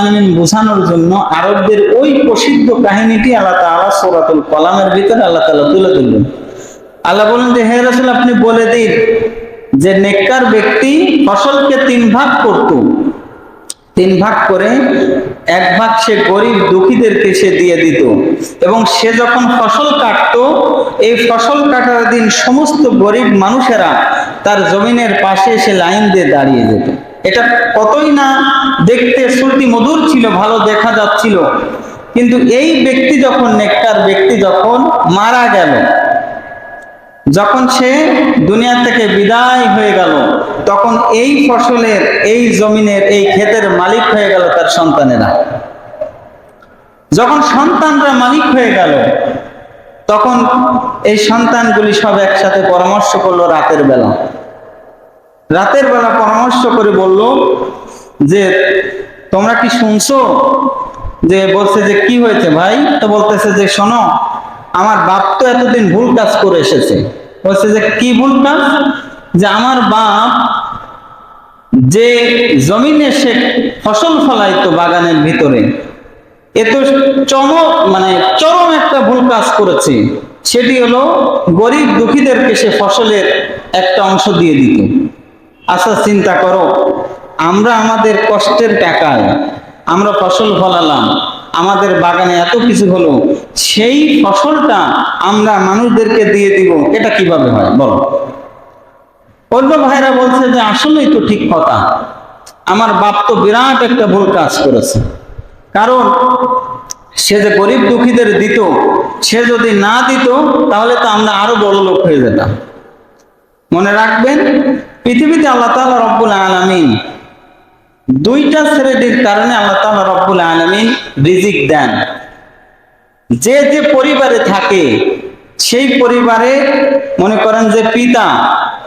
আলমিন বোঝানোর জন্য আরবদের ওই প্রসিদ্ধ কাহিনীটি আল্লাহ তাআলা সূরাতুল কলামের ভিতরে আল্লাহ তাআলা তুলে ধরলেন। আল্লাহ বলেন যে, হে রাসূল, আপনি বলে দিন যে, নেককার ব্যক্তি ফসলকে তিন ভাগ করত। তিন ভাগ করে এক ভাগ সে গরিব দুঃখীদেরকে সে দিয়ে দিত। এবং সে যখন ফসল কাটতো, এই ফসল কাটার দিন সমস্ত গরিব মানুষেরা তার জমিনের পাশে এসে লাইন দিয়ে দাঁড়িয়ে যেত। এটা কতই না দেখতে শ্রুতি মধুর ছিল, ভালো দেখা যাচ্ছিল। কিন্তু এই ব্যক্তি যখন, নেককার ব্যক্তি যখন মারা গেল, যখন সে দুনিয়া থেকে বিদায় হয়ে গেল, তখন এই ফসলের, এই জমিনের, এই ক্ষেতের মালিক হয়ে গেল তার সন্তানেরা। যখন সন্তানরা মালিক হয়ে গেল, তখন এই সন্তানগুলি সব একসাথে পরামর্শ করল রাতের বেলা। রাতের বেলা পরামর্শ করে বলল যে, তোমরা কি শুনছো? যে বলছে যে, কি হয়েছে ভাই? তো বলতেছে যে, শোনো, আমার বাপ তো এতদিন ভুল কাজ করে এসেছে। বলছে যে, কি ভুল কাজ? যে, আমার বাপ যে জমিনে সে ফসল ফলাইতো বাগানের ভিতরে, এ তো চমক মানে চরম একটা ভুল কাজ করেছে। সেটি হলো গরিব দুঃখীদেরকে সে ফসলের একটা অংশ দিয়ে দিত। আচ্ছা চিন্তা করো। আমরা আমাদের কষ্টের টাকায় আমরা ফসল ফলালাম, আমাদের বাগানে এত কিছু হলো, সেই ফসলটা আমরা মানুষদেরকে দিয়ে দিব, এটা কীভাবে হয়? বলো। অন্য ভাইরা বলছে যে, আসলেই তো ঠিক কথা। আমার বাপ তো বিরাট একটা ভুল কাজ করেছে। কারণ সে যে গরিব দুঃখীদের দিত, সে যদি না দিত, তাহলে তো আমরা আরও বড় লোক হয়ে যেতাম। মনে রাখবেন পৃথিবীতে আল্লাহ তাআলা রব্বুল আলামিন দুইটা শ্রেণির কারণে আল্লাহ তাআলা রব্বুল আলামিন রিজিক দেন। যে যে পরিবারে থাকে, সেই পরিবারে মনে করেন যে পিতা,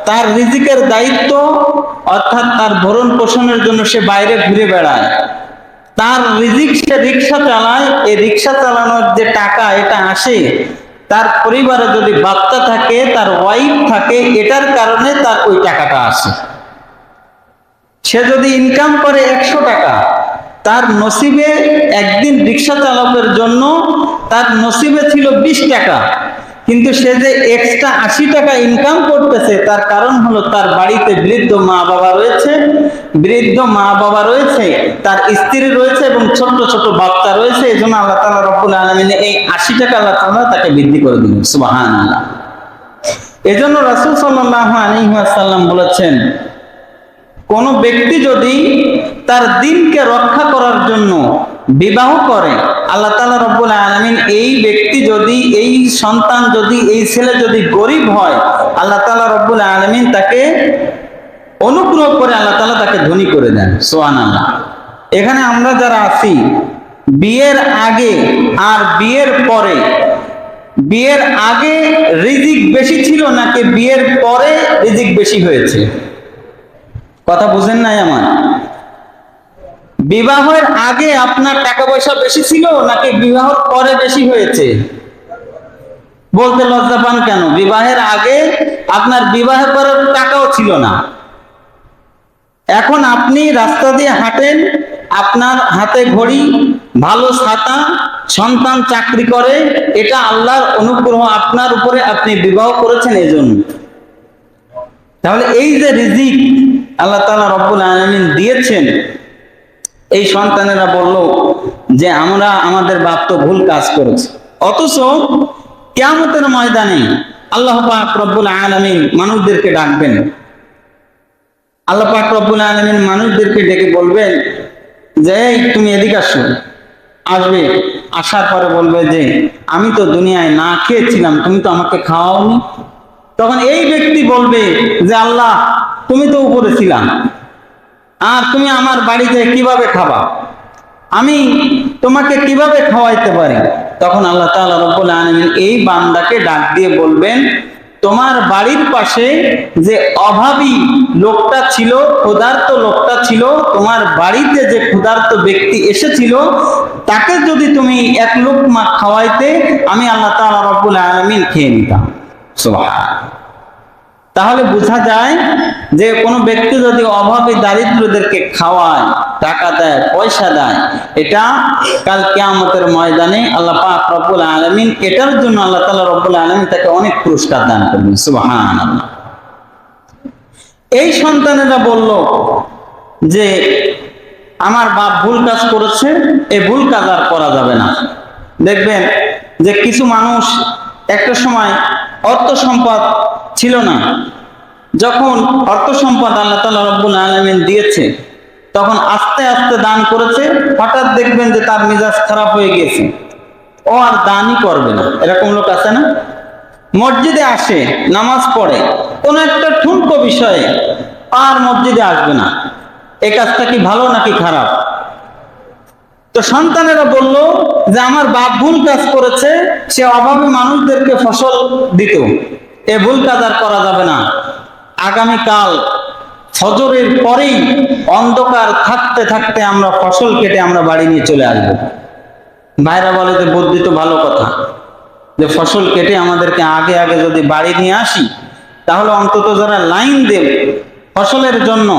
তার রিজিকের দায়িত্ব অর্থাৎ তার ভরণ পোষণের জন্য সে বাইরে ঘুরে বেড়ায়। তার রিজিক সে রিক্সা চালায়, এই রিক্সা চালানোর যে টাকা, এটা আসে তার পরিবারে যদি বাচ্চা থাকে, তার ওয়াইফ থাকে, এটার কারণে তার ওই টাকাটা আসে সে যদি ইনকাম করে একশো টাকা, তার নসিবে একদিন রিক্সা চালকের জন্য, তার নসিবে ছিল বিশ টাকা। কিন্তু সে যে এক্সট্রা আশি টাকা ইনকাম করতেছে, তার কারণ হলো তার বাড়িতে বৃদ্ধ মা বাবা রয়েছে, বৃদ্ধ মা বাবা রয়েছে, তার স্ত্রী রয়েছে এবং ছোট্ট ছোট বাচ্চা রয়েছে এই জন্য আল্লাহ তালা রব্বুল আলমিনে এই আশি টাকা আল্লাহ তালা তাকে বৃদ্ধি করে দিলেন সুবাহান আল্লাহ এজন্য রাসুল সাল্লাহ আলহিহাসাল্লাম বলেছেন, কোন ব্যক্তি যদি তার দিনকে রক্ষা করার জন্য বিবাহ করে আল্লাহ তালা রব্বুল আলমিন এই ব্যক্তি যদি, এই সন্তান যদি, এই ছেলে যদি গরিব হয়, আল্লাহ তালা রব্বুল আলমিন তাকে অনুগ্রহ করে আল্লাহ তালা তাকে ধনী করে দেন। সোয়ান আল্লাহ এখানে আমরা যারা আছি, বিয়ের আগে আর বিয়ের পরে, বিয়ের আগে রিজিক বেশি ছিল নাকি বিয়ের পরে রিজিক বেশি হয়েছে? কথা বুঝেন নাই আমার? বিবাহের আগে আপনার টাকা পয়সা বেশি ছিল নাকি বিবাহের পরে বেশি হয়েছে? বলতে লজ্জা পান কেন? বিবাহের আগে আপনার বিবাহের পরে টাকাও ছিল না। এখন আপনি রাস্তা দিয়ে হাঁটেন, আপনার হাতে ঘড়ি, ভালো ছাতা, সন্তান চাকরি করে, এটা আল্লাহর অনুগ্রহ আপনার উপরে আপনি বিবাহ করেছেন এই জন্য তাহলে এই যে রিজিক আল্লাহ তালা রব্বুল আলমিন দিয়েছেন এই সন্তানেরা বলল যে, আমরা আমাদের বাপ তো ভুল কাজ করেছি। অথচ কেয়ামতের ময়দানে আল্লাহ পাক আলমিন মানুষদেরকে ডাকবেন। আল্লাহ পাক আলমিন মানুষদেরকে ডেকে বলবেন যে তুমি এদিকে আসো। আসবে, আসার পরে বলবে যে, আমি তো দুনিয়ায় না খেয়েছিলাম, তুমি তো আমাকে খাওয়াওনি? তখন এই ব্যক্তি বলবে যে, আল্লাহ, তুমি তো উপরে ছিলাম। আর তুমি আমার বাড়িতে কীভাবে খাবা? আমি তোমাকে কীভাবে খাওয়াইতে পারি? তখন আল্লাহ তাআলা রব্বুল আলামিন এই বান্দাকে ডাক দিয়ে বলবেন, তোমার বাড়ির পাশে যে অভাবী লোকটা ছিল, ক্ষুধার্ত লোকটা ছিল, তোমার বাড়িতে যে ক্ষুধার্ত ব্যক্তি এসেছিল, তাকে যদি তুমি এক লোকমা খাওয়াইতে, আমি আল্লাহ তাআলা রব্বুল আলামিন খেয়ে নিতাম। তাহলে বোঝা যায় যে কোনো ব্যক্তি যদি অভাবী দারিদ্রদেরকে খাওয়ায়, টাকা দেয়, পয়সা দেয়, এটা কাল কিয়ামতের ময়দানে আল্লাহ পাক রব্বুল আলামিন, এটার জন্য আল্লাহ তাআলা রব্বুল আলামিন তাকে অনেক পুরস্কার দান করবেন। সুবহানাল্লাহ। এই সন্তানেরা বলল যে, আমার বাপ ভুল কাজ করেছে এই ভুল কাজ আর করা যাবে না। দেখবেন যে কিছু মানুষ একটা সময় অর্থ সম্পদ ছিল না যখন অর্থ সম্পদ আল্লাহ তালা রব্বুল আলমিন দিয়েছে, তখন আস্তে আস্তে দান করেছে, হঠাৎ দেখবেন যে তার মেজাজ খারাপ হয়ে গেছে ও আর দানই করবে না। এরকম লোক আছে না? মসজিদে আসে, নামাজ পড়ে, কোনো একটা ঠুনকো বিষয়ে আর মসজিদে আসবে না। এ কাজটা কি ভালো নাকি খারাপ? তো সন্তানেরা বলল যে আমার বাপ ভুল কাজ করেছে, সে অভাবে মানুষদেরকে ফসল দিত। এ ভুল কাজ আর করা যাবে না। আগামীকাল ফজরের পরেই অন্ধকার থাকতে থাকতে আমরা ফসল কেটে আমরা বাড়ি নিয়ে চলে আসব। ভাইরা বলে যে, বুদ্ধি তো ভালো কথা। যে ফসল কেটে আমাদেরকে আগে আগে যদি বাড়ি নিয়ে আসি, তাহলে অন্তত যারা লাইন দেবে, ফসলের জন্য,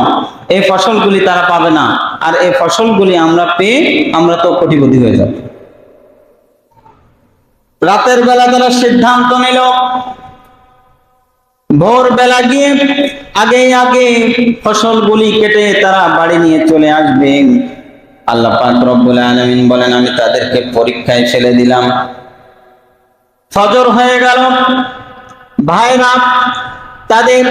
এই ফসলগুলি তারা পাবে না। আর এই ফসলগুলি আমরা পেয়ে আমরা তো কোটিপতি হয়ে যাব। রাতের বেলা তারা সিদ্ধান্ত নিল ভোর বেলা গিয়ে আগে আগে ফসলগুলি কেটে তারা বাড়ি নিয়ে চলে আসবে আল্লাহ পাক রব্বুল আলামিন বলেন, আমি তাদেরকে পরীক্ষায় ফেলে দিলাম। ফজর হয়ে গেল। ভাইরা, তাদের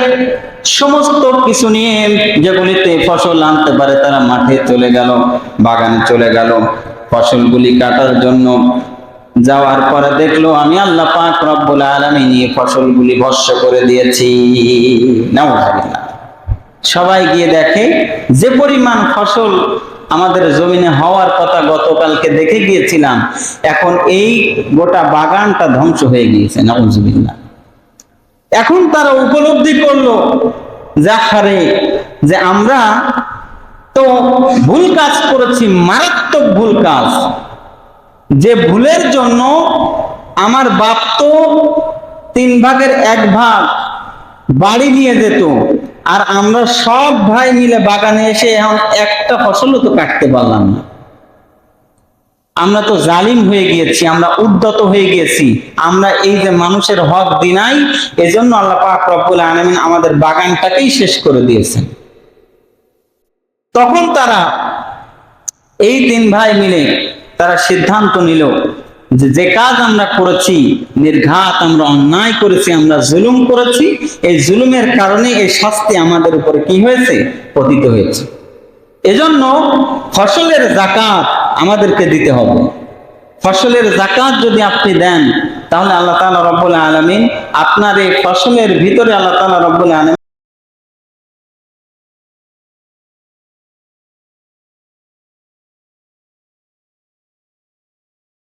সমস্ত কিছু নিয়ে যেগুলিতে ফসল আনতে পারে তারা মাঠে চলে গেল, বাগানে চলে গেল। ফসলগুলি কাটার জন্য যাওয়ার পরে দেখল, আমি আল্লাহ পাক রব্বুল আলামিন এই ফসলগুলি ভস্য করে দিয়েছি। সবাই গিয়ে দেখে, যে পরিমাণ ফসল আমাদের জমিনে হওয়ার কথা গতকালকে দেখে গিয়েছিলাম, এখন এই গোটা বাগানটা ধ্বংস হয়ে গিয়েছে। নাউজুবিল্লাহ। এখন তারা উপলব্ধি করল যাহারে যে আমরা তো ভুল কাজ করেছি, মারাত্মক ভুল কাজ। যে ভুলের জন্য আমার বাপ তো তিন ভাগের এক ভাগ বাড়ি নিয়ে যেত, আর আমরা সব ভাই মিলে বাগানে এসে এখন একটা ফসলও তো কাটতে পারলাম না। আমরা তো জালিম হয়ে গিয়েছি, আমরা উদ্যত হয়ে গিয়েছি, আমরা এই যে মানুষের হক দিনাই এজন্য আল্লাহ পাক রব্বুল আলামিন আমাদের বাগানটাকেই শেষ করে দিয়েছেন। তখন তারা এই তিন ভাই মিলে তারা সিদ্ধান্ত নিল যে কাজ আমরা করেছি, নির্ঘাত আমরা অন্যায় করেছি, আমরা জুলুম করেছি, এই জুলুমের কারণে এই শাস্তি আমাদের উপরে কি হয়েছে? পতিত হয়েছে। এজন্য ফসলের জাকাত আমাদেরকে দিতে হবে। ফসলের জাকাত যদি আপনি দেন, তাহলে আল্লাহ তাআলা রব্বুল আলামিন আপনার এই ফসলের ভিতরে আল্লাহ তাআলা রব্বুল আলামিন